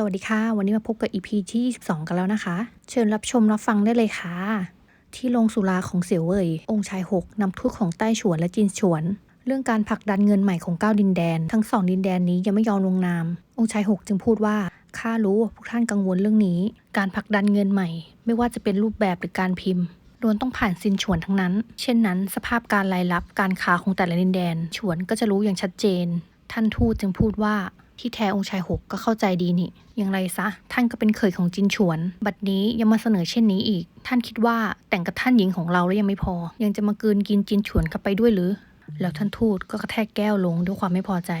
สวัสดีค่ะ วันนี้มาพบกับ EP ที่22กันแล้วนะคะ เชิญรับชมรับฟังได้เลยค่ะ ที่โรงสุราของเสี่ยวเว่ยองค์ชายหกนำทูตของใต้ฉวนและจีนฉวน เรื่องการผลักดันเงินใหม่ของเก้าดินแดน ทั้งสองดินแดนนี้ยังไม่ยอมลงนาม องค์ชายหกจึงพูดว่าข้ารู้ว่าพวกท่านกังวลเรื่องนี้ การผลักดันเงินใหม่ ไม่ว่าจะเป็นรูปแบบหรือการพิมพ์ล้วนต้องผ่านซินฉวนทั้งนั้น เช่นนั้น สภาพการรายรับการค้าของแต่ละดินแดน ฉวนก็จะรู้อย่างชัดเจน ท่านทูตจึงพูดว่า ที่แท้องค์ชายหกก็เข้าใจดีนี่ อย่างไรซะ ท่านก็เป็นเขยของจินฉวน บัดนี้ยังมาเสนอเช่นนี้อีก ท่านคิดว่าแต่งกับท่านหญิงของเราแล้วยังไม่พอ ยังจะมากืนกินจินฉวนเข้าไปด้วยหรือ แล้วท่านทูตก็กระแทกแก้วลงด้วยความไม่พอใจ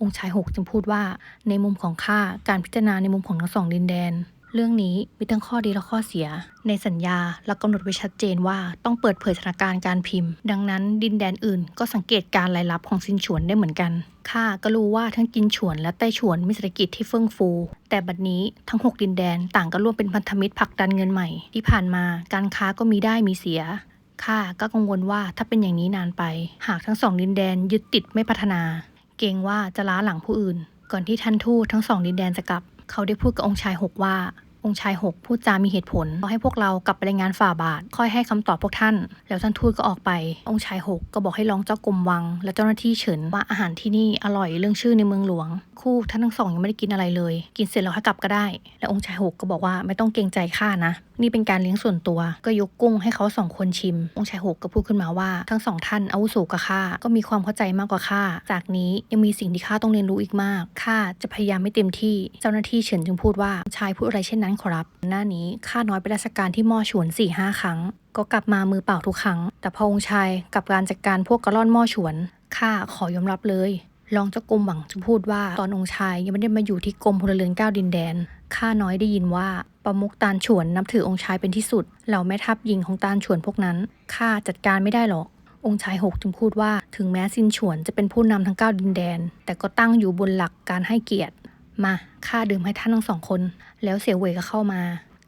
องค์ชายหกจึงพูดว่า ในมุมของข้าการพิจารณาในมุมของทั้งสองดินแดน เรื่องนี้มีทั้งข้อดีและข้อเสีย ในสัญญาเรากำหนดไว้ชัดเจนว่าต้องเปิดเผยสถานการณ์การพิมพ์ ดังนั้นดินแดนอื่นก็สังเกตการรายรับของซินฉวนได้เหมือนกันข้าก็รู้ว่าทั้งจินฉวนและไต้ฉวนมีเศรษฐกิจที่เฟื่องฟู แต่บัดนี้ทั้ง 6 ดินแดนต่างก็ร่วมเป็นพันธมิตรผลักดันเงินใหม่ ที่ผ่านมาการค้าก็มีได้มีเสียข้าก็กังวลว่าถ้าเป็นอย่างนี้นานไป หากทั้งสองดินแดนยึดติดไม่พัฒนา เกรงว่าจะล้าหลังผู้อื่น ก่อนที่ท่านทูตทั้งสองดินแดนจะกลับ เขาได้พูดกับองค์ชายหกว่า องค์ชายหกพูดจามีเหตุผลขอให้พวกเรากลับไปรายงานฝ่าบาทค่อยให้คำตอบพวกท่าน แล้วท่านทูตก็ออกไป องค์ชายหกก็บอกให้ร้องเจ้ากรมวัง และเจ้าหน้าที่เฉินว่าอาหารที่นี่อร่อยเรื่องชื่อในเมืองหลวงคู่ท่านทั้งสองยังไม่ได้กินอะไรเลย กินเสร็จแล้วให้กลับก็ได้ และองค์ชายหกก็บอกว่าไม่ต้องเกรงใจข้านะ นี่เป็นการเลี้ยงส่วนตัว ก็ยกกุ้งให้เขาสองคนชิม องค์ชายหกก็พูดขึ้นมาว่า ทั้งสองท่านอาวุโสกว่าข้าก็มีความเข้าใจมากกว่าข้าจากนี้ยังมีสิ่งที่ข้าต้องเรียนรู้อีกมากข้าจะพยายามไม่เต็มที่เจ้าหน้าที่เฉินจึงพูดว่าชายพูดอะไรเช่นนั้นขอรับ หน้านี้ข้าน้อยไปราชการที่มอฉวน4ี่ห้าครั้ง ก็กลับมามือเปล่าทุกครั้ง แต่พอองค์ชายกับการจัดการพวกกระล่อนมอฉวนข้าขอยอมรับเลย รองเจ้ากรมหวังจึงพูดว่าตอนองค์ชายยังไม่ได้มาอยู่ที่กรมพลเรือนเก้าดินแดน ข้าน้อยได้ยินว่าประมุกตาลฉวนนับถือองค์ชายเป็นที่สุด เหล่าแม่ทัพหญิงของตาลฉวนพวกนั้น ข้าจัดการไม่ได้หรอก องค์ชายหกจึงพูดว่าถึงแม้ซินฉวนจะเป็นผู้นำทั้งเก้าดินแดน แต่ก็ตั้งอยู่บนหลักการให้เกียรติ มาข้าดื่มให้ท่านทั้งสองคน แล้วเสี่ยวเวยก็เข้ามา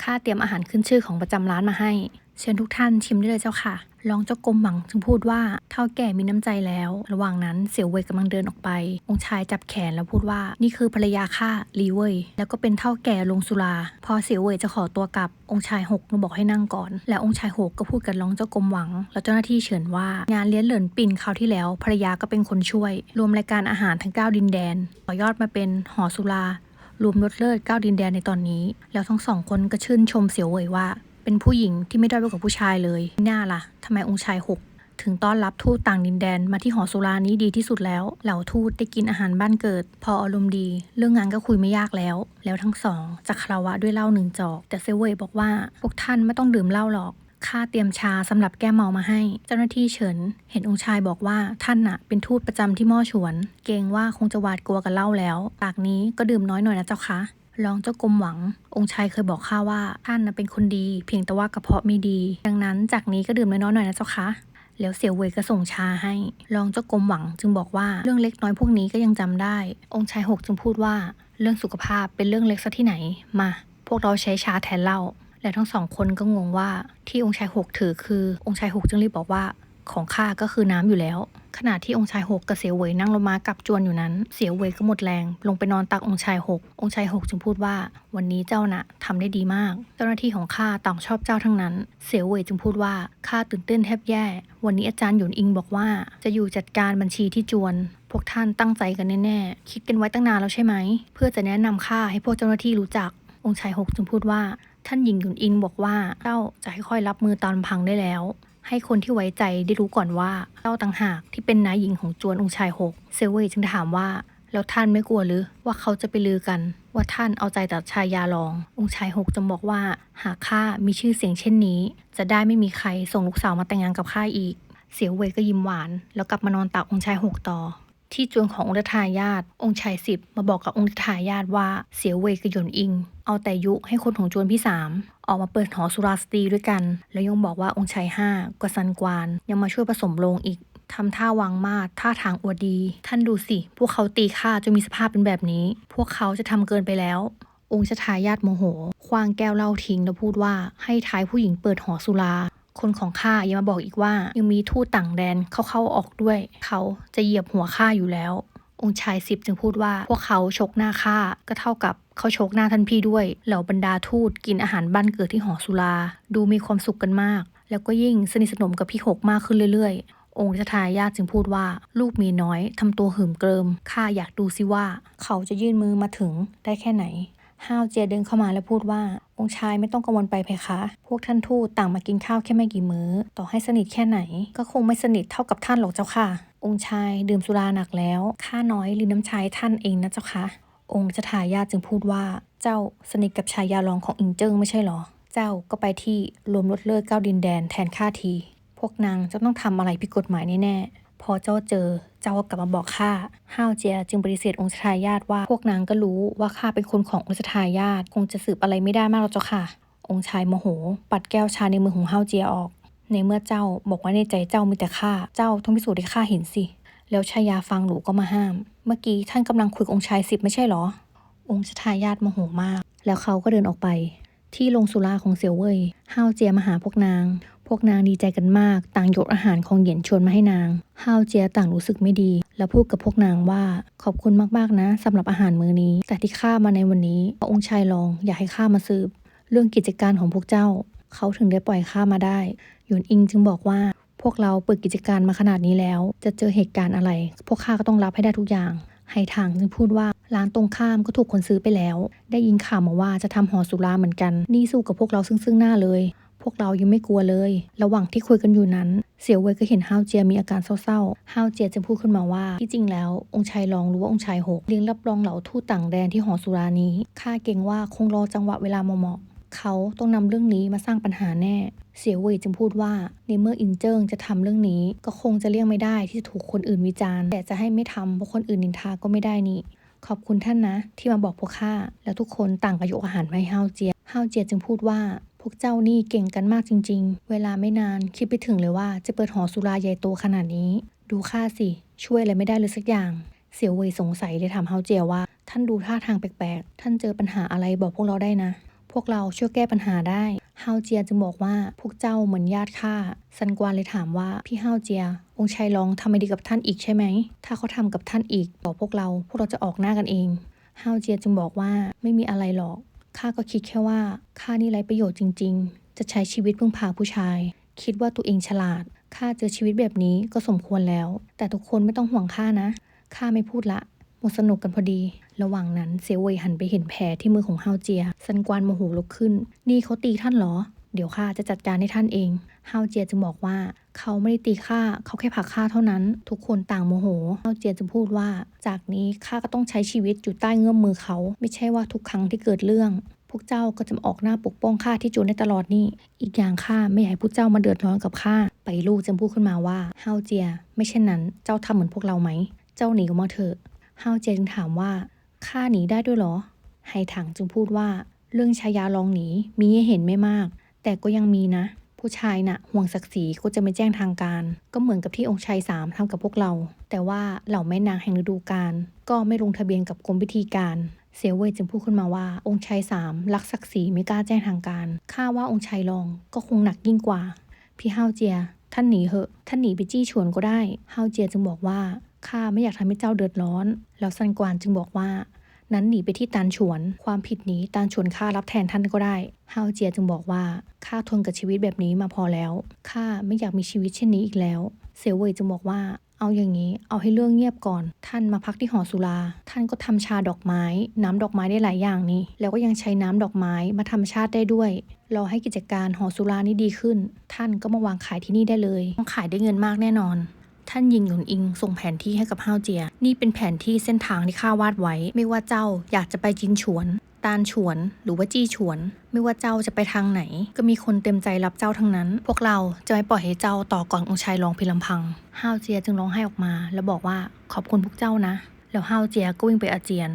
ข้าเตรียมอาหารขึ้นชื่อของประจำร้านมาให้ เชิญทุกท่านชิมได้เลยเจ้าค่ะ รองเจ้ากรมหวังจึงพูดว่าเท่าแก่มีน้ำใจแล้ว ระหว่างนั้นเสี่ยวเว่ยกำลังเดินออกไป องค์ชายจับแขนแล้วพูดว่า นี่คือภรรยาข้าลีเว่ยแล้วก็เป็นเท่าแก่ลงสุรา พอเสี่ยวเว่ยจะขอตัวกลับ องค์ชายหกก็บอกให้นั่งก่อน แล้วองค์ชายหกก็พูดกับรองเจ้ากรมหวัง แล้วเจ้าหน้าที่เฉินว่างานเลี้ยงเหลินปิ่นคราวที่แล้วภรรยาก็เป็นคนช่วย รวมรายการอาหารทั้งเก้าดินแดนต่อยอดมาเป็นหอสุรารวมรสเลิศเก้าดินแดนในตอนนี้ แล้วทั้งสองคนก็ชื่นชมเสี่ยวเว่ยว่า เป็นผู้หญิงที่ไม่ด้อยไปกว่าผู้ชายเลยน่าล่ะทำไมองค์ชายหกถึงต้อนรับทูตต่างดินแดนมาที่หอสุรานี้ดีที่สุดแล้ว เหล่าทูตได้กินอาหารบ้านเกิด พออารมณ์ดี เรื่องงานก็คุยไม่ยากแล้ว แล้วทั้งสองจะคารวะด้วยเหล้าหนึ่งจอก แต่เซเว่ยบอกว่า พวกท่านไม่ต้องดื่มเหล้าหรอกข้าเตรียมชาสำหรับแก้เมามาให้ เจ้าหน้าที่เฉิน เห็นองค์ชายบอกว่าท่านน่ะ เป็นทูตประจำที่ม้อฉวน เกรงว่าคงจะหวาดกลัวกับเหล้าแล้วปากนี้ก็ดื่มน้อยหน่อยนะเจ้าคะ รองเจ้ากรมหวัง องค์ชายเคยบอกข้าว่าท่านเป็นคนดี เพียงแต่ว่ากระเพาะไม่ดี ดังนั้นจากนี้ก็ดื่มน้อยๆหน่อยนะเจ้าคะแล้วเสี่ยวเว่ยก็ส่งชาให้ รองเจ้ากรมหวังจึงบอกว่าเรื่องเล็กน้อยพวกนี้ก็ยังจำได้ องค์ชายหกจึงพูดว่า เรื่องสุขภาพเป็นเรื่องเล็กซะที่ไหน มา พวกเราใช้ชาแทนเหล้า และทั้งสองคนก็งงว่าที่องค์ชายหกถือคือ องค์ชายหกจึงรีบบอกว่า ของข้าก็คือน้ำอยู่แล้ว ขณะที่องค์ชายหกกับเสียวเวยนั่งลงมากับจวนอยู่นั้น เสียวเวยก็หมดแรง ลงไปนอนตักองค์ชายหกองค์ชายหกจึงพูดว่า วันนี้เจ้าน่ะทำได้ดีมาก เจ้าหน้าที่ของข้าต่างชอบเจ้าทั้งนั้น เสียวเวยจึงพูดว่าข้าตื่นเต้นแทบแย่ วันนี้อาจารย์หยวนอิงบอกว่า จะอยู่จัดการบัญชีที่จวน พวกท่านตั้งใจกันแน่ๆคิดกันไว้ตั้งนานแล้วใช่ไหม เพื่อจะแนะนำข้าให้พวกเจ้าหน้าที่รู้จัก องค์ชายหกจึงพูดว่า ท่านหญิงหยุนอิงบอกว่าเจ้าจะค่อยๆรับมือตอนพังได้แล้ว ให้คนที่ไว้ใจได้รู้ก่อนว่าเจ้าต่างหากที่เป็นนายหญิงของจวนองค์ชายหกเซเว่ยจึงถามว่าแล้วท่านไม่กลัวหรือว่าเขาจะไปลือกัน ว่าท่านเอาใจแต่ชายาลอง องค์ชายหกจึงบอกว่า หากข้ามีชื่อเสียงเช่นนี้ จะได้ไม่มีใครส่งลูกสาวมาแต่งงานกับข้าอีก เสียวเว่ยก็ยิ้มหวาน แล้วกลับมานอนตักองค์ชายหกต่อ ที่จวนขององค์ทายาทองค์ชายสิบมาบอกกับองค์ทายาทว่าเสียเวกยนอิง เอาแต่ยุให้คนของจวนพี่สามออกมาเปิดหอสุราสตรีด้วยกัน แล้วยังบอกว่าองค์ชายห้ากวซันกวานยังมาช่วยผสมโลงอีกทำท่าวางมาดท่าทางอวดดี ท่านดูสิ พวกเขาตีข้าจนมีสภาพเป็นแบบนี้ พวกเขาจะทำเกินไปแล้ว องค์ชายทายาทโมโห คว้างแก้วเหล้าทิ้งแล้วพูดว่าให้ท้ายผู้หญิงเปิดหอสุรา คนของข้ายังมาบอกอีกว่า ยังมีทูตต่างแดนเข้าเข้าออกด้วย เขาจะเหยียบหัวข้าอยู่แล้ว องค์ชายสิบจึงพูดว่า พวกเขาชกหน้าข้าก็เท่ากับเขาชกหน้าท่านพี่ด้วย เหล่าบรรดาทูตกินอาหารบ้านเกิดที่หอสุรา ดูมีความสุขกันมาก แล้วก็ยิ่งสนิทสนมกับพี่หกมากขึ้นเรื่อยๆ องค์ชทายาทจึงพูดว่า ลูกมีน้อยทำตัวหืมเกริมข้าอยากดูสิว่า เขาจะยื่นมือมาถึงได้แค่ไหน ห้าวเจียเดินเข้ามาแล้วพูดว่า องค์ชายไม่ต้องกังวลไปเพคะ พวกท่านทูตต่างมากินข้าวแค่ไม่กี่มื้อ ต่อให้สนิทแค่ไหน ก็คงไม่สนิทเท่ากับท่านหรอกเจ้าค่ะ องค์ชายดื่มสุราหนักแล้ว ข้าน้อยลืมน้ำชายท่านเองนะเจ้าค่ะ องค์ชทายาจึงพูดว่า เจ้าสนิทกับชายยาลองของอิงเจิ้งไม่ใช่หรอ เจ้าก็ไปที่รวมลดเลิกเก้าดินแดนแทนข้าที พวกนางจะต้องทำอะไรผิดกฎหมายแน่ๆพอเจ้าเจอเจ้าก็กลับมาบอกข้าห้าวเจียจึงปฏิเสธองค์ชายาทว่าพวกนางก็รู้ว่าข้าเป็นคนขององค์ชายาทคงจะสืบอะไรไม่ได้มากหรอกเจ้าค่ะ องค์ชายโมโห ปัดแก้วชาในมือของห้าวเจียออก ในเมื่อเจ้าบอกว่าในใจเจ้ามีแต่ข้าเจ้าต้องพิสูจน์ให้ข้าเห็นสิ แล้วชายาฟังหลูก็มาห้าม เมื่อกี้ท่านกำลังคุยกับองค์ชายสิบไม่ใช่หรอ องค์ชายาทโมโหมาก แล้วเขาก็เดินออกไป ที่โรงสุราของเสี่ยวเว่ยห้าวเจียมาหาพวกนาง พวกนางดีใจกันมาก ต่างยกอาหารของเหยียนชวนมาให้นาง ห้าวเจียต่างรู้สึกไม่ดี แล้วพูดกับพวกนางว่าขอบคุณมากๆนะสำหรับอาหารมื้อนี้ แต่ที่ข้ามาในวันนี้พระองค์ชายรองอยากให้ข้ามาสืบ เรื่องกิจการของพวกเจ้า เขาถึงได้ปล่อยข้ามาได้หยวนอิงจึงบอกว่าพวกเราเปิดกิจการมาขนาดนี้แล้ว จะเจอเหตุการณ์อะไร พวกข้าก็ต้องรับให้ได้ทุกอย่างไหทางจึงพูดว่าร้านตรงข้ามก็ถูกคนซื้อไปแล้ว ได้ยินข่าวมาว่าจะทำหอสุราเหมือนกัน นี่สู้กับพวกเราซึ่งซึ่งหน้าเลย วกเรายังไม่กลัวเลย ระหว่างที่คุยกันอยู่นั้น เสี่ยวเว่ยก็เห็นฮาวเจียมีอาการเศร้าๆฮาวเจียจึงพูดขึ้นมาว่า ที่จริงแล้ว องค์ชายรองหรือว่าองค์ชายหกเลี้ยงรับรองเหล่าทูตต่างแดนที่หอสุรานี้ข้าเกรงว่าคงรอจังหวะเวลาเหมาะเขาต้องนำเรื่องนี้มาสร้างปัญหาแน่ เสี่ยวเว่ยจึงพูดว่า ในเมื่ออินเจิ้งจะทำเรื่องนี้ ก็คงจะเลี่ยงไม่ได้ที่จะถูกคนอื่นวิจารณ์ แต่จะให้ไม่ทำเพราะคนอื่นนินทาก็ไม่ได้นี่ ขอบคุณท่านนะ ที่มาบอกพวกข้า แล้วทุกคนต่างก็ยกอาหารมาให้ห้าวเจียห้าวเจียจึงพูดว่า วกเจ้านี่เก่งกันมากจริง ๆ เวลาไม่นานคิดไปถึงเลยว่าจะเปิดหอสุราใหญ่โตขนาดนี้ ดูข้าสิ ช่วยอะไรไม่ได้เลยสักอย่าง เสี่ยวเว่ยสงสัยเลยถามห้าเจียว่า ท่านดูท่าทางแปลกๆ ท่านเจอปัญหาอะไรบอกพวกเราได้นะ พวกเราช่วยแก้ปัญหาได้ฮาวเจียจึงบอกว่าพวกเจ้าเหมือนญาติข้าซันกวานเลยถามว่าพี่ฮาวเจีย องค์ชายรองทำไม่ดีกับท่านอีกใช่ไหม ถ้าเขาทำกับท่านอีกบอกพวกเรา พวกเราจะออกหน้ากันเองฮาวเจียจึงบอกว่าไม่มีอะไรหรอก ข้าก็คิดแค่ว่าข้านี่ไร้ประโยชน์จริง ๆ จะใช้ชีวิตพึ่งพาผู้ชาย คิดว่าตัวเองฉลาดข้าเจอชีวิตแบบนี้ก็สมควรแล้ว แต่ทุกคนไม่ต้องห่วงข้านะข้าไม่พูดละหมดสนุกกันพอดี ระหว่างนั้นเซเวยหันไปเห็นแผลที่มือของฮาวเจีย ซันกวานโมโหลุกขึ้น นี่เขาตีท่านเหรอ เดี๋ยวข้าจะจัดการให้ท่านเองฮาวเจียจึงบอกว่า เขาไม่ได้ตีข้าเขาแค่ผลักข้าเท่านั้น ทุกคนต่างโมโหฮาวเจียจึงพูดว่า จากนี้ข้าก็ต้องใช้ชีวิตอยู่ใต้เงื้อมมือเขา ไม่ใช่ว่าทุกครั้งที่เกิดเรื่อง พวกเจ้าก็จะออกหน้าปกป้องข้าที่จูนได้ตลอดนี่ อีกอย่างข้าไม่อยากให้พวกเจ้ามาเดือดร้อนกับข้าไปลูกจึงพูดขึ้นมาว่าฮาวเจีย ไม่เช่นนั้น เจ้าทำเหมือนพวกเราไหม เจ้าหนีออกมาเถอะฮาวเจียจึงถามว่าข้าหนีได้ด้วยเหรอไหถังจึงพูดว่า เรื่องชายาลองหนีมีให้เห็นไม่มาก แต่ก็ยังมีนะ ผู้ชายน่ะห่วงศักดิ์ศรีก็จะไม่แจ้งทางการ ก็เหมือนกับที่องค์ชายสามทำกับพวกเรา แต่ว่าเหล่าแม่นางแห่งฤดูกาลก็ไม่ลงทะเบียนกับกรมพิธีการเสียเวยจึงพูดขึ้นมาว่าองค์ชายสามรักศักดิ์ศรีไม่กล้าแจ้งทางการข้าว่าองค์ชายรองก็คงหนักยิ่งกว่า พี่ฮาวเจีย ท่านหนีเหอะท่านหนีไปจี้ฉวนก็ได้ฮาวเจียจึงบอกว่าข้าไม่อยากทำให้เจ้าเดือดร้อน แล้วซันกวานจึงบอกว่า นั้นหนีไปที่ตานฉวน ความผิดนี้ตานฉวนข้ารับแทนท่านก็ได้ฮาวเจียจึงบอกว่าข้าทนกับชีวิตแบบนี้มาพอแล้วข้าไม่อยากมีชีวิตเช่นนี้อีกแล้วเซเว่ยจึงบอกว่าเอาอย่างนี้ เอาให้เรื่องเงียบก่อน ท่านมาพักที่หอสุรา ท่านก็ทำชาดอกไม้ น้ำดอกไม้ได้หลายอย่างนี่ แล้วก็ยังใช้น้ำดอกไม้มาทำชาติได้ด้วยรอให้กิจการหอสุรานี่ดีขึ้น ท่านก็มาวางขายที่นี่ได้เลยต้องขายได้เงินมากแน่นอน ท่านยิงหนุนอิงส่งแผนที่ให้กับฮาวเจีย นี่เป็นแผนที่เส้นทางที่ข้าวาดไว้ ไม่ว่าเจ้าอยากจะไปจินฉวน ตานฉวน หรือว่าจี้ฉวน ไม่ว่าเจ้าจะไปทางไหน ก็มีคนเต็มใจรับเจ้าทั้งนั้น พวกเราจะไม่ปล่อยให้เจ้าต่อก่อนองค์ชายรองพียงลำพังฮาวเจียจึงร้องไห้ออกมา แล้วบอกว่าขอบคุณพวกเจ้านะ แล้วฮาวเจียก็วิ่งไปอาเจียน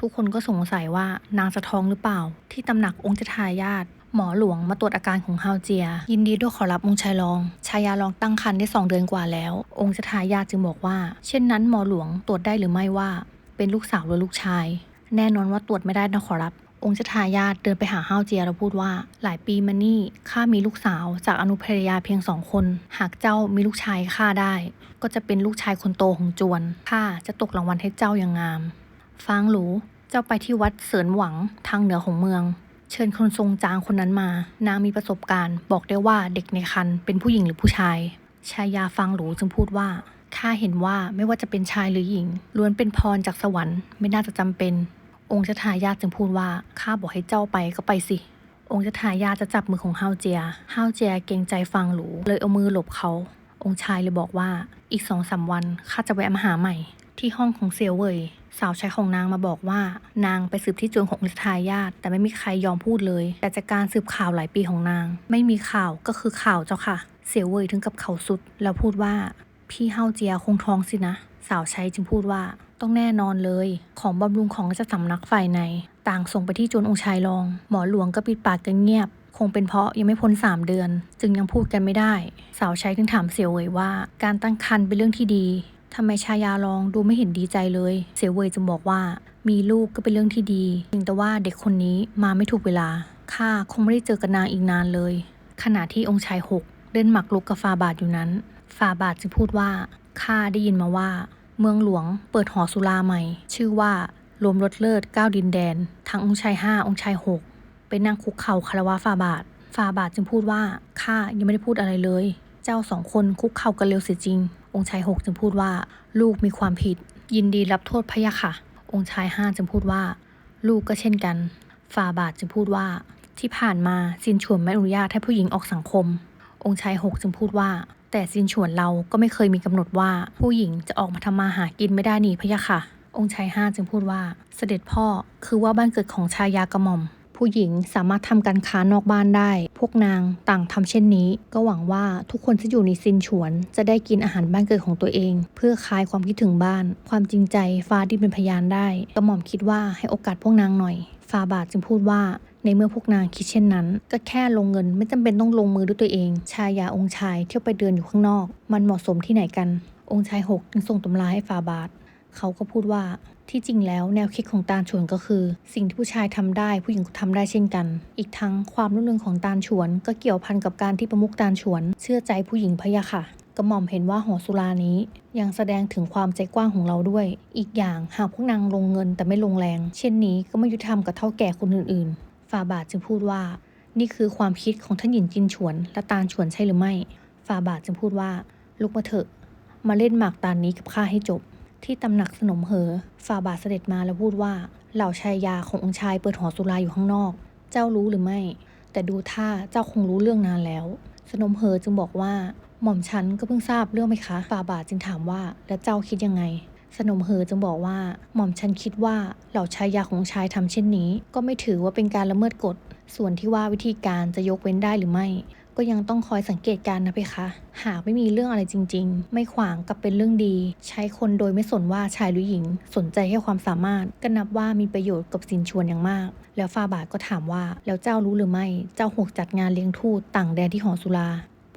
ทุกคนก็สงสัยว่านางจะท้องหรือเปล่า ที่ตำหนักองค์เจทายาท หมอหลวงมาตรวจอาการของฮาวเจีย ยินดีด้วยขอรับองค์ชายรอง ชายาลองตั้งครรภ์ได้สองเดือนกว่าแล้ว องค์เจทายาจึงบอกว่า เช่นนั้นหมอหลวงตรวจได้หรือไม่ว่า เป็นลูกสาวหรือลูกชาย แน่นอนว่าตรวจไม่ได้นะขอรับ องค์เจทายาเดินไปหาฮาวเจียแล้วพูดว่า หลายปีมานี่ข้ามีลูกสาวจากอนุภรรยาเพียงสองคน หากเจ้ามีลูกชายข้าได้ ก็จะเป็นลูกชายคนโตของจวนข้าจะตกรางวัลให้เจ้าอย่างงามฟางหลูเจ้าไปที่วัดเสริญหวังทางเหนือของเมือง เชิญคนทรงจางคนนั้นมา นางมีประสบการณ์ บอกได้ว่าเด็กในครรภ์เป็นผู้หญิงหรือผู้ชาย ชายาฟังหรูจึงพูดว่าข้าเห็นว่าไม่ว่าจะเป็นชายหรือหญิงล้วนเป็นพรจากสวรรค์ไม่น่าจะจำเป็น องค์เจ้าทายาทจึงพูดว่าข้าบอกให้เจ้าไปก็ไปสิ องค์เจ้าทายาทจะจับมือของฮาวเจียฮาวเจียเกรงใจฟังหรูเลยเอามือหลบเขา องค์ชายเลยบอกว่าอีกสองสามวันข้าจะแวะมาหาใหม่ ที่ห้องของเซียวเว่ย สาวใช้ของนางมาบอกว่า นางไปสืบที่จวนขององค์เจ้าทายาทแต่ไม่มีใครยอมพูดเลย แต่จากการสืบข่าวหลายปีของนาง ไม่มีข่าวก็คือข่าวเจ้าค่ะเซียวเวยถึงกับเขาสุด แล้วพูดว่า พี่เฮาเจียคงท้องสินะ สาวใช้จึงพูดว่า ต้องแน่นอนเลย ของบำรุงของราชสำนักฝ่ายใน ต่างส่งไปที่จวนองค์ชายรอง หมอหลวงก็ปิดปากกันเงียบคงเป็นเพราะยังไม่พ้นสามเดือน จึงยังพูดกันไม่ได้ สาวใช้ถึงถามเสี่ยวเว่ยว่า การตั้งครรภ์เป็นเรื่องที่ดี ทำไมชายาลองดูไม่เห็นดีใจเลย เสียวเวยจึงบอกว่า มีลูกก็เป็นเรื่องที่ดีเพียงแต่ว่าเด็กคนนี้มาไม่ถูกเวลาข้าคงไม่ได้เจอกับนางอีกนานเลย ขณะที่องค์ชายหกเล่นหมากรุกกับฟาบาทอยู่นั้น ฟาบาทจึงพูดว่าข้าได้ยินมาว่า เมืองหลวงเปิดหอสุราใหม่ ชื่อว่ารวมรถเลิศเก้าดินแดน ทั้งองค์ชายห้าองค์ชายหกไปนั่งคุกเข่าคารวะฟาบาทฟาบาทจึงพูดว่าข้ายังไม่ได้พูดอะไรเลย เจ้าสองคนคุกเข่ากันเร็วเสียจริง องค์ชายหกจึงพูดว่า ลูกมีความผิด ยินดีรับโทษพะยะค่ะ องค์ชายห้าจึงพูดว่า ลูกก็เช่นกันฟาบาทจึงพูดว่า ที่ผ่านมาซินฉวนไม่อนุญาตให้ผู้หญิงออกสังคม องค์ชายหกจึงพูดว่า แต่ซินฉวนเราก็ไม่เคยมีกำหนดว่าผู้หญิงจะออกมาทำมาหากินไม่ได้นี่พะยะค่ะ องค์ชายห้าจึงพูดว่า เสด็จพ่อคือว่าบ้านเกิดของชายากระหม่อม ผู้หญิงสามารถทำการค้านอกบ้านได้ พวกนางต่างทำเช่นนี้ ก็หวังว่าทุกคนที่อยู่ในซินฉวน จะได้กินอาหารบ้านเกิดของตัวเอง เพื่อคลายความคิดถึงบ้าน ความจริงใจฟ้าดินเป็นพยานได้กระหม่อมคิดว่าให้โอกาสพวกนางหน่อยฟาบาทจึงพูดว่าในเมื่อพวกนางคิดเช่นนั้น ก็แค่ลงเงินไม่จำเป็นต้องลงมือด้วยตัวเอง ชายาองค์ชายเที่ยวไปเดินอยู่ข้างนอก มันเหมาะสมที่ไหนกัน องค์ชายหกจึงส่งตำราให้ฟาบาท เขาก็พูดว่า ที่จริงแล้วแนวคิดของตาลฉวนก็คือ สิ่งที่ผู้ชายทำได้ผู้หญิงก็ทำได้เช่นกัน อีกทั้งความรุ่งเรืองของตาลฉวน ก็เกี่ยวพันกับการที่ประมุขตาลฉวน เชื่อใจผู้หญิงพะยะค่ะกระหม่อมเห็นว่าหอสุรานี้ยังแสดงถึงความใจกว้างของเราด้วย อีกอย่างหากพวกนางลงเงินแต่ไม่ลงแรง เช่นนี้ก็ไม่ยุติธรรมกับเท่าแก่คนอื่นๆฟาบาทจึงพูดว่า นี่คือความคิดของท่านหญิงจินฉวน และตาลฉวนใช่หรือไม่ฟาบาทจึงพูดว่า ลุกมาเถอะ มาเล่นหมากตาลนี้กับข้าให้จบ ที่ตำหนักสนมเหอฝ่าบาทเสด็จมาแล้วพูดว่า เหล่าชายยาขององค์ชายเปิดหอสุราอยู่ข้างนอก เจ้ารู้หรือไม่ แต่ดูท่าเจ้าคงรู้เรื่องนานแล้ว สนมเหอจึงบอกว่า หม่อมฉันก็เพิ่งทราบเรื่องไหมคะ ฝ่าบาทจึงถามว่า แล้วเจ้าคิดยังไง สนมเหอจึงบอกว่า หม่อมฉันคิดว่าเหล่าชายยาของชายทำเช่นนี้ ก็ไม่ถือว่าเป็นการละเมิดกฎ ส่วนที่ว่าวิธีการจะยกเว้นได้หรือไม่ ก็ยังต้องคอยสังเกตการณ์นะเพคะหากไม่มีเรื่องอะไรจริง ๆ ไม่ขวางกับเป็นเรื่องดี ใช้คนโดยไม่สนว่าชายหรือหญิง สนใจแค่ความสามารถ ก็นับว่ามีประโยชน์กับสินชวนอย่างมาก แล้วฟาบาทก็ถามว่า แล้วเจ้ารู้หรือไม่ เจ้าหกจัดงานเลี้ยงทูตต่างแดนที่หอสุรา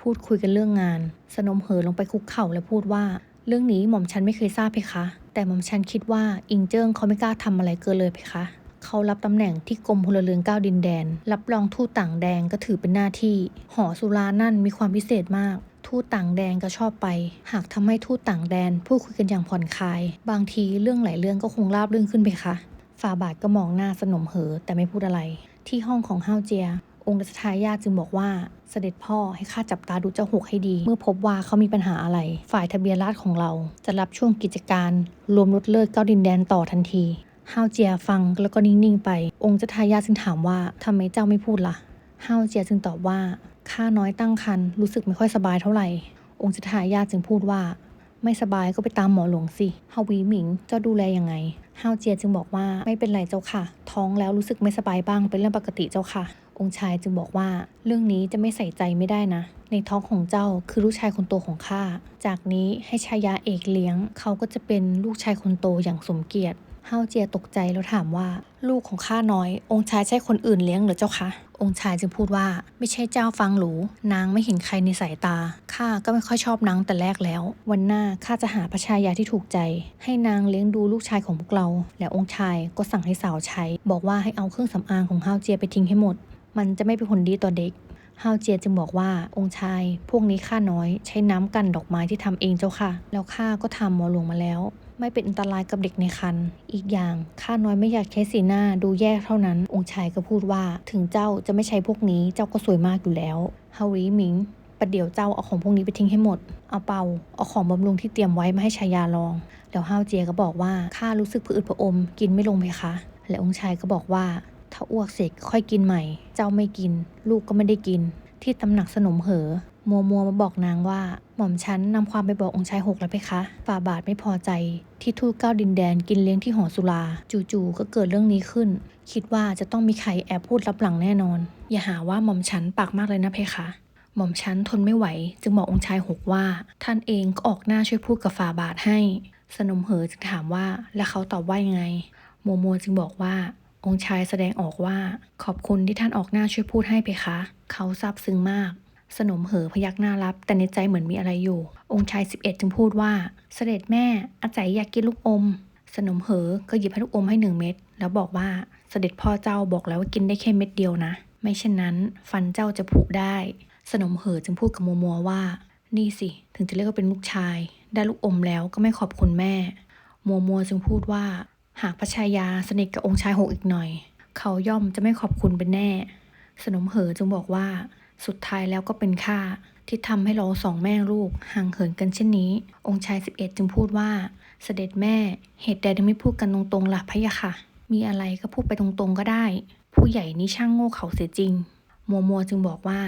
พูดคุยกันเรื่องงาน สนมเหอลงไปคุกเข่าและพูดว่า เรื่องนี้หม่อมฉันไม่เคยทราบเพคะ แต่หม่อมฉันคิดว่าอิงเจิ้งเขาไม่กล้าทำอะไรเกินเลยเพคะ เขารับตำแหน่งที่กรมพลเรือนก้าดินแดน รับรองทูตต่างแดนก็ถือเป็นหน้าที่ หอสุรานั่นมีความพิเศษมากทูตต่างแดนก็ชอบไป หากทำให้ทูตต่างแดนพูดคุยกันอย่างผ่อนคลาย บางทีเรื่องหลายเรื่องก็คงราบรื่นขึ้นไปคะฟาบาทก็มองหน้าสนมเหอแต่ไม่พูดอะไร ที่ห้องของห้าวเจีย องค์รัชทายาทจึงบอกว่าเสด็จพ่อให้ข้าจับตาดูเจ้าหกให้ดี เมื่อพบว่าเขามีปัญหาอะไร ฝ่ายทะเบียนราษฎรของเรา จะรับช่วงกิจการ รวมรถเลิศเก้าดินแดนต่อทันที ห้าวเจียฟังแล้วก็นิ่งๆไป องค์เจ้าทายาจึงถามว่าทำไมเจ้าไม่พูดล่ะห้าวเจียจึงตอบว่าข้าน้อยตั้งครรภ์รู้สึกไม่ค่อยสบายเท่าไหร่ องค์เจ้าทายาจึงพูดว่า ไม่สบายก็ไปตามหมอหลวงสิฮาวีหมิงเจ้าดูแลยังไงฮาวเจียจึงบอกว่าไม่เป็นไรเจ้าค่ะ ท้องแล้วรู้สึกไม่สบายบ้างเป็นเรื่องปกติเจ้าค่ะ องค์ชายจึงบอกว่า เรื่องนี้จะไม่ใส่ใจไม่ได้นะ ในท้องของเจ้าคือลูกชายคนโตของข้าจากนี้ให้ชายาเอกเลี้ยง เขาก็จะเป็นลูกชายคนโตอย่างสมเกียรติ ฮาวเจียตกใจแล้วถามว่า ลูกของข้าน้อย องค์ชายใช่คนอื่นเลี้ยงหรือเจ้าคะองค์ชายจึงพูดว่าไม่ใช่เจ้าฟังหรูนางไม่เห็นใครในสายตาข้าก็ไม่ค่อยชอบนางแต่แรกแล้ว วันหน้าข้าจะหาพระชายาที่ถูกใจ ให้นางเลี้ยงดูลูกชายของพวกเรา และองค์ชายก็สั่งให้สาวใช้ บอกว่าให้เอาเครื่องสำอางของฮาวเจียไปทิ้งให้หมด มันจะไม่เป็นผลดีต่อเด็กฮาวเจียจึงบอกว่าองค์ชาย พวกนี้ข้าน้อย ใช้น้ำกันดอกไม้ที่ทำเองเจ้าค่ะ แล้วข้าก็ทำหมอหลวงมาแล้ว ไม่เป็นอันตรายกับเด็กในครรภ์อีกอย่างข้าน้อยไม่อยากใช้สีหน้าดูแย่เท่านั้น องค์ชายก็พูดว่า ถึงเจ้าจะไม่ใช้พวกนี้เจ้าก็สวยมากอยู่แล้วฮาวิหมิงประเดี๋ยวเจ้าเอาของพวกนี้ไปทิ้งให้หมด เอาเปาเอาของบำรุงที่เตรียมไว้มาให้ชายาลอง แล้วห้าวเจียก็บอกว่าข้ารู้สึกผะอืดผะอมกินไม่ลงเพคะ และองค์ชายก็บอกว่า ถ้าอ้วกเสร็จค่อยกินใหม่ เจ้าไม่กิน ลูกก็ไม่ได้กิน ที่ตำหนักสนมเหอ มัวมัวมาบอกนางว่า หม่อมฉันนำความไปบอกองค์ชายหกแล้วเพคะ ฝ่าบาทไม่พอใจ ที่ทูตเก้าดินแดนกินเลี้ยงที่หอสุรา จู่ๆก็เกิดเรื่องนี้ขึ้น คิดว่าจะต้องมีใครแอบพูดลับหลังแน่นอน อย่าหาว่าหม่อมฉันปากมากเลยนะเพคะ หม่อมฉันทนไม่ไหว จึงบอกองค์ชายหกว่า ท่านเองก็ออกหน้าช่วยพูดกับฝ่าบาทให้ สนมเหอจึงถามว่าแล้วเขาตอบว่ายังไง โมโมจึงบอกว่าองค์ชายแสดงออกว่า ขอบคุณที่ท่านออกหน้าช่วยพูดให้เพคะ เขาซาบซึ้งมาก สนมเหอพยักหน้ารับ แต่ในใจเหมือนมีอะไรอยู่ องค์ชาย 11 จึงพูดว่า เสด็จแม่อาใจยอยากกินลูกอม สนมเหอก็หยิบให้ลูกอมให้หนึ่งเม็ดแล้วบอกว่าเสด็จพ่อเจ้าบอกแล้วว่ากินได้แค่เม็ดเดียวนะ ไม่เช่นนั้น ฟันเจ้าจะผุได้ สนมเหอจึงพูดกับมัวมัวว่า นี่สิถึงจะเรียกว่าเป็นลูกชาย ได้ลูกอมแล้วก็ไม่ขอบคุณแม่ มัวมัวจึงพูดว่า หากพระชายาสนิทกับองค์ชายหกอีกหน่อย เขาย่อมจะไม่ขอบคุณเป็นแน่ สนมเหอจึงบอกว่า สุดท้ายแล้วก็เป็นข้าที่ทำให้เราสองแม่ลูกห่างเหินกันเช่นนี้ องค์ชาย 11 จึงพูดว่า เสด็จแม่เหตุใดถึงไม่พูดกันตรงๆล่ะพะยะค่ะ มีอะไรก็พูดไปตรงๆก็ได้ ผู้ใหญ่นี่ช่างโง่เขาเสียจริง มัวมัวจึงบอกว่า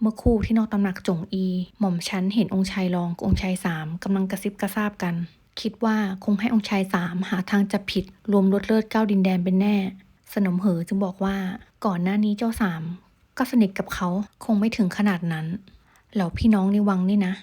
เมื่อคู่ที่นอกตำหนักจงอี หม่อมฉันเห็นองค์ชายรองกับองค์ชายสามกำลังกระซิบกระซาบกัน คิดว่าคงให้องค์ชายสามหาทางจับผิด รวมลดเลิศเก้าดินแดนเป็นแน่ สนมเหอจึงบอกว่า ก่อนหน้านี้เจ้าสาม ก็สนิทกับเขาคงไม่ถึงขนาดนั้น แล้วพี่น้องในวังนี่นะ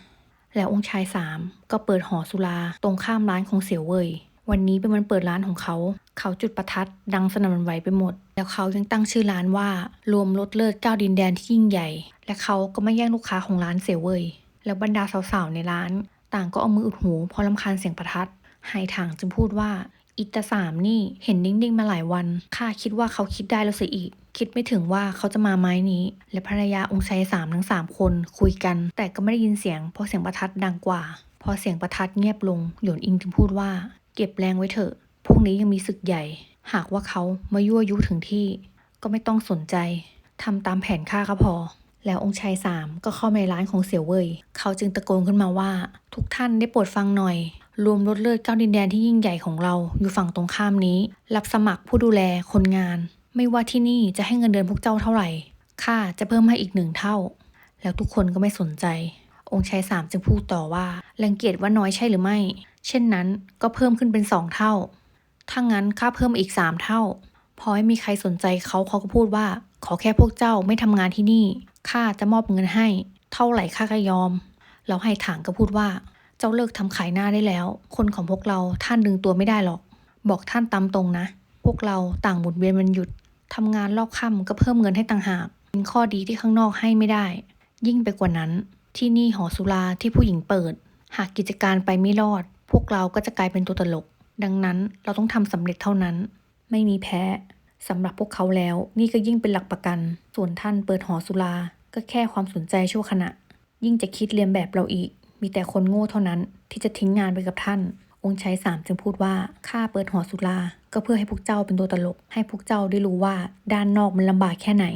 แล้วองค์ชายสามก็เปิดหอสุราตรงข้ามร้านของเสี่ยวเว่ยวันนี้เป็นวันเปิดร้านของเขา เขาจุดประทัดดังสนั่นไหวไปหมด แล้วเขายังตั้งชื่อร้านว่ารวมลดเลิศเก้าดินแดนที่ยิ่งใหญ่ และเขาก็ไม่แย่งลูกค้าของร้านเสี่ยวเว่ย แล้วบรรดาสาวๆในร้าน ต่างก็เอามืออุดหูพราะลำคาญเสียงประทัดไฮถังจึงพูดว่า อิตาสามนี่เห็นนิ่งๆมาหลายวัน ข้าคิดว่าเขาคิดได้แล้วเสียอีก คิดไม่ถึงว่าเขาจะมาไม้นี้ และภรรยาองค์ชายสามทั้งสามคนคุยกัน แต่ก็ไม่ได้ยินเสียงเพราะเสียงประทัดดังกว่า พอเสียงประทัดเงียบลงหยวนอิงจึงพูดว่า เก็บแรงไว้เถอะ พวกนี้ยังมีศึกใหญ่ หากว่าเขามายั่วยุถึงที่ ก็ไม่ต้องสนใจทำตามแผนข้าก็พอ แล้วองค์ชายสามก็เข้ามาในร้านของเสี่ยวเว่ยเขาจึงตะโกนขึ้นมาว่า ทุกท่านได้โปรดฟังหน่อย รวมลดเลือดเก้าดินแดนที่ยิ่งใหญ่ของเราอยู่ฝั่งตรงข้ามนี้ รับสมัครผู้ดูแลคนงาน ไม่ว่าที่นี่จะให้เงินเดือนพวกเจ้าเท่าไหร่ข้าจะเพิ่มให้อีกหนึ่งเท่า แล้วทุกคนก็ไม่สนใจ องค์ชายสามจึงพูดต่อว่ารังเกียจว่าน้อยใช่หรือไม่ เช่นนั้นก็เพิ่มขึ้นเป็นสองเท่า ถ้างั้นข้าเพิ่มอีกสามเท่า พอไม่มีใครสนใจเขาเขาก็พูดว่า ขอแค่พวกเจ้าไม่ทำงานที่นี่ข้าจะมอบเงินให้ เท่าไหร่ข้าก็ยอม แล้วให้ถางก็พูดว่า เจ้าเลิกทำขายหน้าได้แล้ว คนของพวกเราท่านดึงตัวไม่ได้หรอก บอกท่านตามตรงนะ พวกเราต่างหมุนเวียนวันหยุด ทำงานรอบค่ำก็เพิ่มเงินให้ต่างหากเป็นข้อดีที่ข้างนอกให้ไม่ได้ ยิ่งไปกว่านั้น ที่นี่หอสุราที่ผู้หญิงเปิด หากกิจการไปไม่รอด พวกเราก็จะกลายเป็นตัวตลก ดังนั้นเราต้องทำสำเร็จเท่านั้น ไม่มีแพ้สำหรับพวกเขาแล้ว นี่ก็ยิ่งเป็นหลักประกัน ส่วนท่านเปิดหอสุราก็แค่ความสนใจชั่วขณะ ยิ่งจะคิดเรียนแบบเราอีก มีแต่คนโง่เท่านั้นที่จะทิ้งงานไปกับท่าน องค์ชายสามจึงพูดว่าข้าเปิดหอสุรา ก็เพื่อให้พวกเจ้าเป็นตัวตลก ให้พวกเจ้าได้รู้ว่าด้านนอกมันลำบากแค่ไหน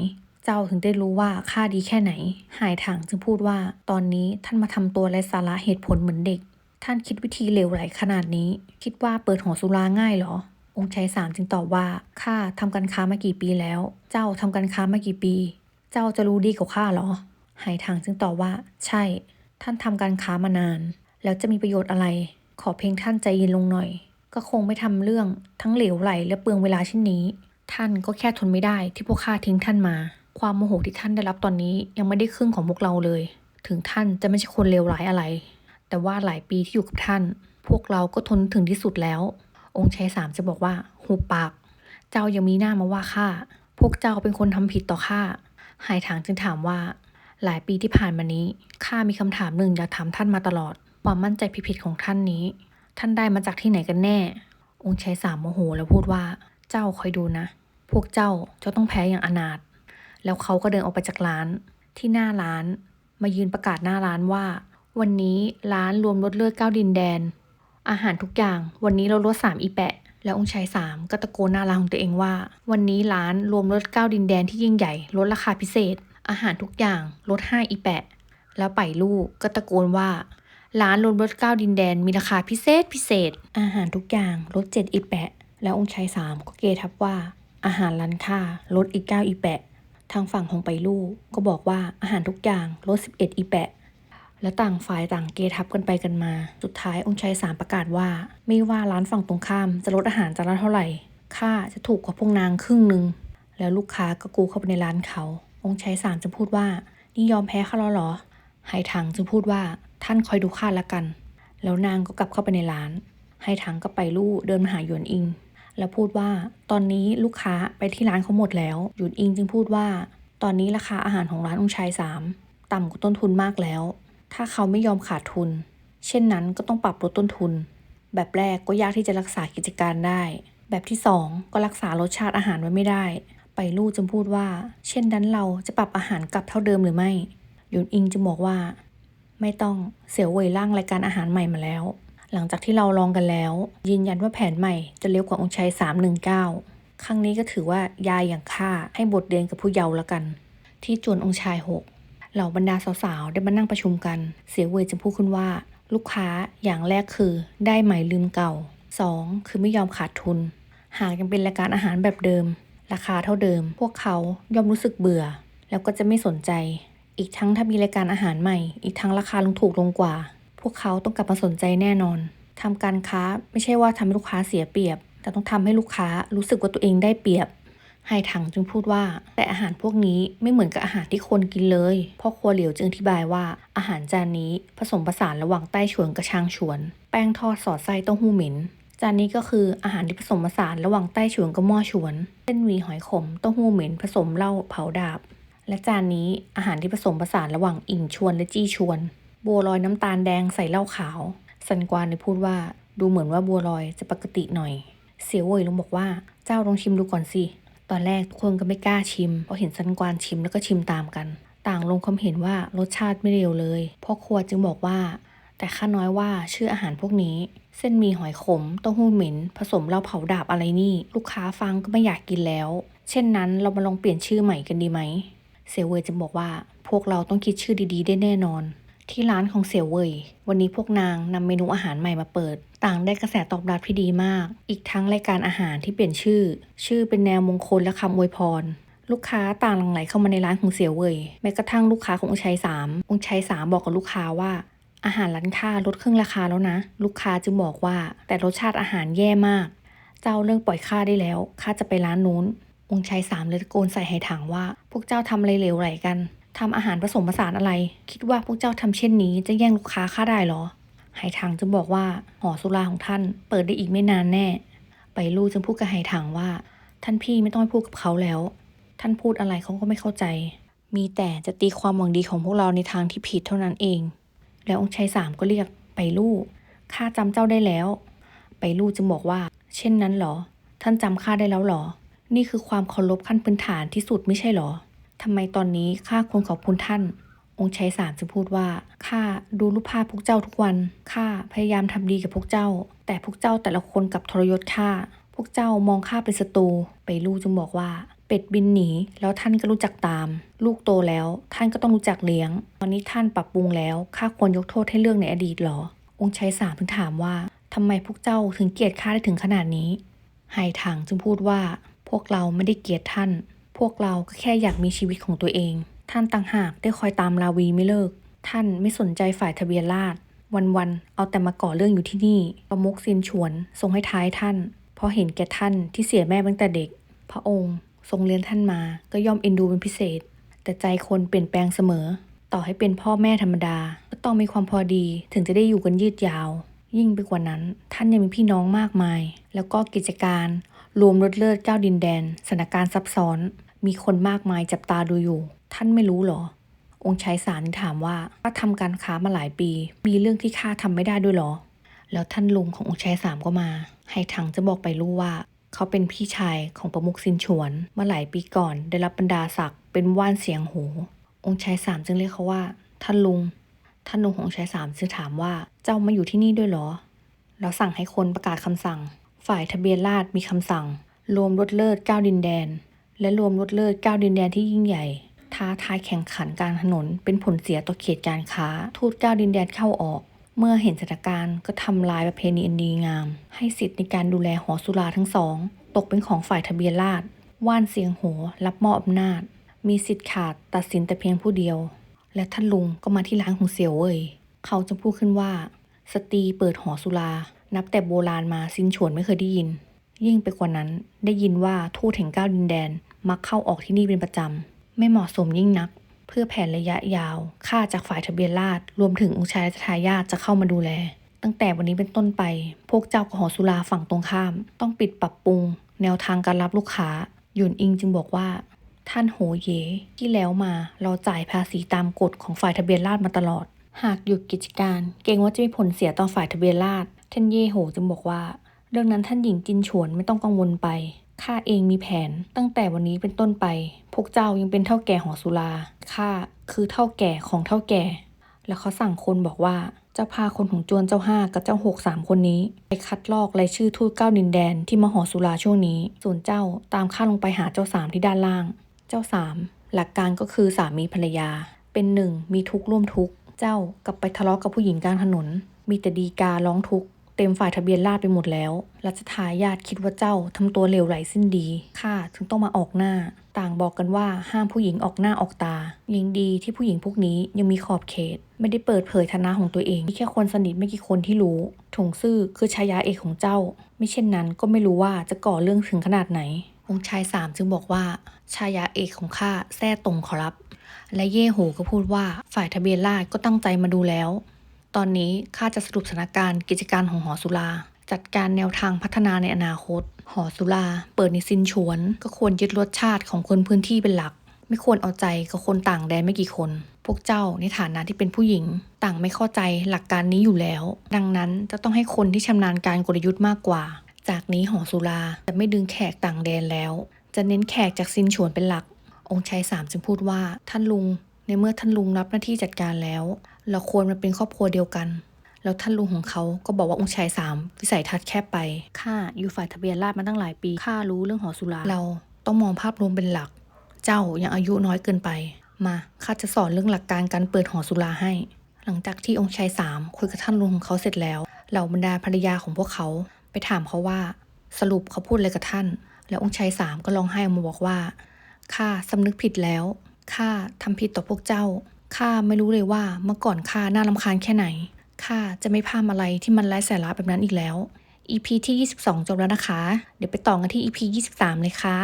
เจ้าถึงได้รู้ว่าข้าดีแค่ไหน หายถังจึงพูดว่า ตอนนี้ท่านมาทำตัวไร้สาระเหตุผลเหมือนเด็ก ท่านคิดวิธีเลวไหลขนาดนี้ คิดว่าเปิดหอสุราง่ายเหรอ องค์ชายสามจึงตอบว่าข้าทำการค้ามากี่ปีแล้ว เจ้าทำการค้ามากี่ปี เจ้าจะรู้ดีกว่าข้าเหรอ หายถังจึงตอบว่า ใช่ ท่านทำการค้ามานาน แล้วจะมีประโยชน์อะไร ขอเพียงท่านใจเย็นลงหน่อย ก็คงไม่ทำเรื่องทั้งเหลวไหลและเปลืองเวลาเช่นนี้ ท่านก็แค่ทนไม่ได้ที่พวกข้าทิ้งท่านมา ความโมโหที่ท่านได้รับตอนนี้ยังไม่ได้ครึ่งของพวกเราเลย ถึงท่านจะไม่ใช่คนเลวร้ายอะไร แต่ว่าหลายปีที่อยู่กับท่าน พวกเราก็ทนถึงที่สุดแล้ว องค์ชายสามจะบอกว่าหูปาก เจ้ายังมีหน้ามาว่าข้าพวกเจ้าเป็นคนทำผิดต่อข้าหายถางจึงถามว่า หลายปีที่ผ่านมานี้ข้ามีคำถามหนึ่งอยากถามท่านมาตลอด ความมั่นใจผิดๆของท่านนี้ ท่านได้มาจากที่ไหนกันแน่ องค์ชายสามโมโหแล้วพูดว่า เจ้าคอยดูนะ พวกเจ้าจะต้องแพ้อย่างอนาถ แล้วเขาก็เดินออกไปจากร้าน ที่หน้าร้าน มายืนประกาศหน้าร้านว่า วันนี้ร้านรวมลดเลือดเก้าดินแดน อาหารทุกอย่าง วันนี้เราลดสามอีแปะ แล้วองค์ชายสามก็ตะโกนหน้าร้านของตัวเองว่า วันนี้ร้านรวมรถเก้าดินแดนที่ยิ่งใหญ่ลดราคาพิเศษ อาหารทุกอย่างลดห้าอีแปะ แล้วไปลูกก็ตะโกนว่า ร้านรวมรถเก้าดินแดนมีราคาพิเศษพิเศษ อาหารทุกอย่างลดเจ็ดอีแปะ แล้วองค์ชายสามก็เกทับว่า อาหารร้านค้าลดอีกเก้าอีแปะ ทางฝั่งของไปลูกก็บอกว่าอาหารทุกอย่างลด11อีแปะ แล้วต่างฝ่ายต่างเกทับกันไปกันมา สุดท้ายองค์ชายสามประกาศว่า ไม่ว่าร้านฝั่งตรงข้ามจะลดอาหารจานละเท่าไหร่ค่าจะถูกกว่าพวกนางครึ่งหนึ่งแล้วลูกค้าก็กูเข้าไปในร้านเขา องค์ชายสามจึงพูดว่า นี่ยอมแพ้ข้าแล้วเหรอ ไหถังจึงพูดว่า ท่านคอยดูข้าละกัน แล้วนางก็กลับเข้าไปในร้านไหถังก็ไปลู่เดินมาหาหยวนอิง แล้วพูดว่าตอนนี้ลูกค้าไปที่ร้านเขาหมดแล้วหยุนอิงจึงพูดว่า ตอนนี้ราคาอาหารของร้านองชายสามต่ำกว่าต้นทุนมากแล้ว ถ้าเขาไม่ยอมขาดทุน เช่นนั้นก็ต้องปรับลดต้นทุน แบบแรกก็ยากที่จะรักษากิจการได้ แบบที่สองก็รักษารสชาติอาหารไว้ไม่ได้ ไปลู่จึงพูดว่า เช่นนั้นเราจะปรับอาหารกลับเท่าเดิมหรือไม่หยุนอิงจึงบอกว่า ไม่ต้องเสียวเว่ยร่างรายการอาหารใหม่มาแล้ว หลังจากที่เราลองกันแล้ว ยืนยันว่าแผนใหม่จะเร็วกว่าองค์ชัย 319 ครั้งนี้ก็ถือว่ายายอย่างข้าให้บทเรียนกับผู้เยาว์ล้วกัน ที่จวนองค์ชายหกเหล่าบรรดาสาวๆ ได้มานั่งประชุมกัน เสียเว่ยจึงพูดขึ้นว่า ลูกค้าอย่างแรกคือได้ใหม่ลืมเก่า 2. คือไม่ยอมขาดทุน หากยังเป็นรายการอาหารแบบเดิม ราคาเท่าเดิม พวกเขาย่อมรู้สึกเบื่อ แล้วก็จะไม่สนใจ อีกทั้งถ้ามีรายการอาหารใหม่ อีกทั้งราคาลงถูกลงกว่า พวกเขาต้องกลับมาสนใจแน่นอนทำการค้าไม่ใช่ว่าทำให้ลูกค้าเสียเปรียบ แต่ต้องทำให้ลูกค้ารู้สึกว่าตัวเองได้เปรียบไฮถังจึงพูดว่า แต่อาหารพวกนี้ไม่เหมือนกับอาหารที่คนกินเลยพ่อครัวเหลียวจึงอธิบายว่า อาหารจานนี้ผสมผสานระหว่างใต้ฉวนกับชางฉวน แป้งทอดสอดไส้เต้าหู้หม็นจานนี้ก็คืออาหารที่ผสมผสานระหว่างใต้ฉวนกับหม้อฉวน เส้นหวีหอยขมเต้าหู้หม็นผสมเหล้าเผาดาบ และจานนี้อาหารที่ผสมผสานระหว่างอิงชวนและจี้ชวน บัวลอยน้ำตาลแดงใส่เหล้าขาว สันกวานได้พูดว่า ดูเหมือนว่าบัวลอยจะปกติหน่อย เสียวเว่ยลงบอกว่าเจ้าลองชิมดูก่อนสิ ตอนแรกทุกคนก็ไม่กล้าชิมพราะเห็นสันกวานชิมแล้วก็ชิมตามกัน ต่างลงความเห็นว่ารสชาติไม่เร็วเลยพ่อครัวจึงบอกว่า แต่ข้าน้อยว่าชื่ออาหารพวกนี้ เส้นมีหอยขมเต้าหู้เหม็น ผสมเหล้าเผาดาบอะไรนี่ ลูกค้าฟังก็ไม่อยากกินแล้ว เช่นนั้นเรามาลองเปลี่ยนชื่อใหม่กันดีไหม เสี่ยวเวยจึงบอกว่า พวกเราต้องคิดชื่อดีๆ ได้แน่นอน ที่ร้านของเสี่ยวเวยวันนี้พวกนางนำเมนูอาหารใหม่มาเปิด ต่างได้กระแสตอบรับที่ดีมาก อีกทั้งรายการอาหารที่เปลี่ยนชื่อ ชื่อเป็นแนวมงคลและคำอวยพรลูกค้าต่างหลั่งไหลเข้ามาในร้านของเสี่ยวเว่ยแม้กระทั่งลูกค้าขององค์ชัยสามองค์ชัยสามบอกกับลูกค้าว่า อาหารร้านค้าลดครึ่งราคาแล้วนะ ลูกค้าจึงบอกว่า แต่รสชาติอาหารแย่มาก เจ้าเรื่องปล่อยค่าได้แล้วข้าจะไปร้านนู้น องค์ชายสามเลยตะโกนใส่ไหถังว่า พวกเจ้าทำอะไรเหลวไหลกันทำอาหารผสมผสานอะไร คิดว่าพวกเจ้าทำเช่นนี้จะแย่งลูกค้าข้าได้เหรอไหถังจึงบอกว่าหอสุราของท่านเปิดได้อีกไม่นานแน่ ไปลู่จึงพูดกับไหถังว่า ท่านพี่ไม่ต้องพูดกับเขาแล้ว ท่านพูดอะไรเขาก็ไม่เข้าใจ มีแต่จะตีความหวังดีของพวกเราในทางที่ผิดเท่านั้นเอง แล้วองค์ชายสามก็เรียกไปลู่ข้าจำเจ้าได้แล้ว ไปลู่จึงบอกว่า เช่นนั้นเหรอ ท่านจำข้าได้แล้วเหรอ นี่คือความเคารพขั้นพื้นฐานที่สุดไม่ใช่หรอ ทำไมตอนนี้ข้าควรขอบคุณท่าน องค์ชัยสามจึงพูดว่าข้าดูรูปภาพพวกเจ้าทุกวันข้าพยายามทำดีกับพวกเจ้า แต่พวกเจ้าแต่ละคนกับทรยศข้าพวกเจ้ามองข้าเป็นศัตรูไปลู่จึงบอกว่า เป็ดบินหนีแล้วท่านก็รู้จักตาม ลูกโตแล้วท่านก็ต้องรู้จักเลี้ยง ตอนนี้ท่านปรับปรุงแล้วข้าควรยกโทษให้เรื่องในอดีตหรอ องค์ชัยสามถึงถามว่าทำไมพวกเจ้าถึงเกลียดข้าได้ถึงขนาดนี้ไหถังจึงพูดว่า พวกเราไม่ได้เกลียดท่าน พวกเราก็แค่อยากมีชีวิตของตัวเอง ท่านต่างหากได้คอยตามลาวีไม่เลิก ท่านไม่สนใจฝ่ายทะเบียนราษฎรวันๆเอาแต่มาก่อเรื่องอยู่ที่นี่ประมุกซินฉวนทรงให้ท้ายท่าน เพราะเห็นแก่ท่านที่เสียแม่ตั้งแต่เด็ก พระองค์ ทรงเลี้ยงท่านมา ก็ย่อมเอ็นดูเป็นพิเศษ แต่ใจคนเปลี่ยนแปลงเสมอ ต่อให้เป็นพ่อแม่ธรรมดา ก็ต้องมีความพอดีถึงจะได้อยู่กันยืดยาว ยิ่งไปกว่านั้น ท่านยังมีพี่น้องมากมาย แล้วก็กิจการ รวมรถเลิศเก้าดินแดนสถานการณ์ซับซ้อน มีคนมากมายจับตาดูอยู่ ท่านไม่รู้หรอ องค์ชายสารถามว่าข้าทำการค้ามาหลายปี มีเรื่องที่ข้าทำไม่ได้ด้วยหรอ แล้วท่านลุงขององค์ชายสามก็มา ให้ถังจะบอกไปรู้ว่า เขาเป็นพี่ชายของประมุขซินฉวนเมื่อหลายปีก่อนได้รับบรรดาศักดิ์เป็นว่านเสียงหู องค์ชายสามจึงเรียกเขาว่า ท่านลุง ท่านลุงขององค์ชายสามจึงถามว่าเจ้ามาอยู่ที่นี่ด้วยหรอ แล้วสั่งให้คนประกาศคำสั่ง ฝ่ายทะเบียนราษฎรมีคำสั่ง รวมรถเลิศเก้าดินแดน และรวมรถเลิศเก้าดินแดนที่ยิ่งใหญ่ ท้าทายแข่งขันการถนน เป็นผลเสียต่อเขตการค้า ทูตเก้าดินแดนเข้าออก เมื่อเห็นสถานการณ์ก็ทำลายประเพณีอันดีงาม ให้สิทธิ์ในการดูแลหอสุราทั้งสอง ตกเป็นของฝ่ายทะเบียนราษฎรว่านเสียงโหรับมอบอำนาจ มีสิทธิ์ขาดตัดสินแต่เพียงผู้เดียว และท่านลุงก็มาที่ร้านของเสี่ยวเว่ยเขาจะพูดขึ้นว่า สตรีเปิดหอสุรา นับแต่โบราณมาซินฉวนไม่เคยได้ยิน ยิ่งไปกว่านั้นได้ยินว่าทูตแห่งเก้าดินแดนมักเข้าออกที่นี่เป็นประจำ ไม่เหมาะสมยิ่งนัก เพื่อแผนระยะยาวค่าจากฝ่ายทะเบียนราษรวมถึงองค์ชายและทายาทจะเข้ามาดูแล ตั้งแต่วันนี้เป็นต้นไป พวกเจ้าของหอสุราฝั่งตรงข้าม ต้องปิดปรับปรุง แนวทางการรับลูกค้าหยุนอิงจึงบอกว่า ท่านโหเยที่แล้วมาเราจ่ายภาษีตามกฎของฝ่ายทะเบียนราษฎรมาตลอด หากหยุดกิจการ เกรงว่าจะมีผลเสียต่อฝ่ายทะเบียนราษฎร ท่านเย่โหจึงบอกว่า เรื่องนั้นท่านหญิงจินฉวนไม่ต้องกังวลไปข้าเองมีแผนตั้งแต่วันนี้เป็นต้นไป พวกเจ้ายังเป็นเท่าแก่หอสุราข้าคือเท่าแก่ของเท่าแก่ แล้วเขาสั่งคนบอกว่าจ้าพาคนของจวนเจ้าห้ากับเจ้าหกสามคนนี้ ไปคัดลอกรายชื่อทูตเก้าดินแดนที่มาหอสุราช่วงนี้ ส่วนเจ้าตามข้าลงไปหาเจ้าสามที่ด้านล่าง เจ้าสามหลักการก็คือสามีภรรยา เป็นหนึ่งมีทุกข์ร่วมทุกข์ เจ้ากลับไปทะเลาะกับผู้หญิงกลางถนน มีแต่ดีการ้องทุกข์ ต็มฝ่ายทะเบียนราษฎรไปหมดแล้วรัชทายาทคิดว่าเจ้าทำตัวเลวไหลสิ้นดีข้าถึงต้องมาออกหน้า ต่างบอกกันว่าห้ามผู้หญิงออกหน้าออกตายิ่งดีที่ผู้หญิงพวกนี้ยังมีขอบเขต ไม่ได้เปิดเผยฐานะของตัวเองมีแค่คนสนิทไม่กี่คนที่รู้ถงซื่อคือชายาเอกของเจ้า ไม่เช่นนั้นก็ไม่รู้ว่าจะก่อเรื่องถึงขนาดไหนองค์ชายสามจึงบอกว่าชายาเอกของข้าแท้ตรงขอรับ และเย่โหก็พูดว่าฝ่ายทะเบียนราษฎร์ก็ตั้งใจมาดูแล้ว ตอนนี้ข้าจะสรุปสถานการณ์กิจการของหอสุราจัดการแนวทางพัฒนาในอนาคต หอสุราเปิดในซินฉวน ก็ควรยึดรสชาติของคนพื้นที่เป็นหลัก ไม่ควรเอาใจกับคนต่างแดนไม่กี่คน พวกเจ้าในฐานะที่เป็นผู้หญิง ต่างไม่เข้าใจหลักการนี้อยู่แล้ว ดังนั้นจะต้องให้คนที่ชำนาญการกลยุทธ์มากกว่า จากนี้หอสุราจะไม่ดึงแขกต่างแดนแล้ว จะเน้นแขกจากซินฉวนเป็นหลัก องค์ชายสามจึงพูดว่าท่านลุง ในเมื่อท่านลุงรับหน้าที่จัดการแล้ว เราควรมาเป็นครอบครัวเดียวกัน แล้วท่านลุงของเขาก็บอกว่าองค์ชายสามวิสัยทัศน์แคบไป ข้าอยู่ฝ่ายทะเบียนราษฎร์มาตั้งหลายปีข้ารู้เรื่องหอสุรา เราต้องมองภาพรวมเป็นหลัก เจ้ายังอายุน้อยเกินไป มาข้าจะสอนเรื่องหลักการการเปิดหอสุราให้ หลังจากที่องค์ชายสามคุยกับท่านลุงของเขาเสร็จแล้ว เหล่าบรรดาภรรยาของพวกเขาไปถามเขาว่าสรุปเขาพูดอะไรกับท่าน แล้วองค์ชายสามก็ร้องไห้ออกมาบอกว่าข้าสำนึกผิดแล้ว ข้าทำผิดต่อพวกเจ้า ข้าไม่รู้เลยว่าเมื่อก่อนข้าน่าลำคาญแค่ไหน ข้าจะไม่พามอะไรที่มันไร้สาระแบบนั้นอีกแล้ว EP ที่ 22 จบแล้วนะคะ เดี๋ยวไปต่อกันที่ EP 23 เลยค่ะ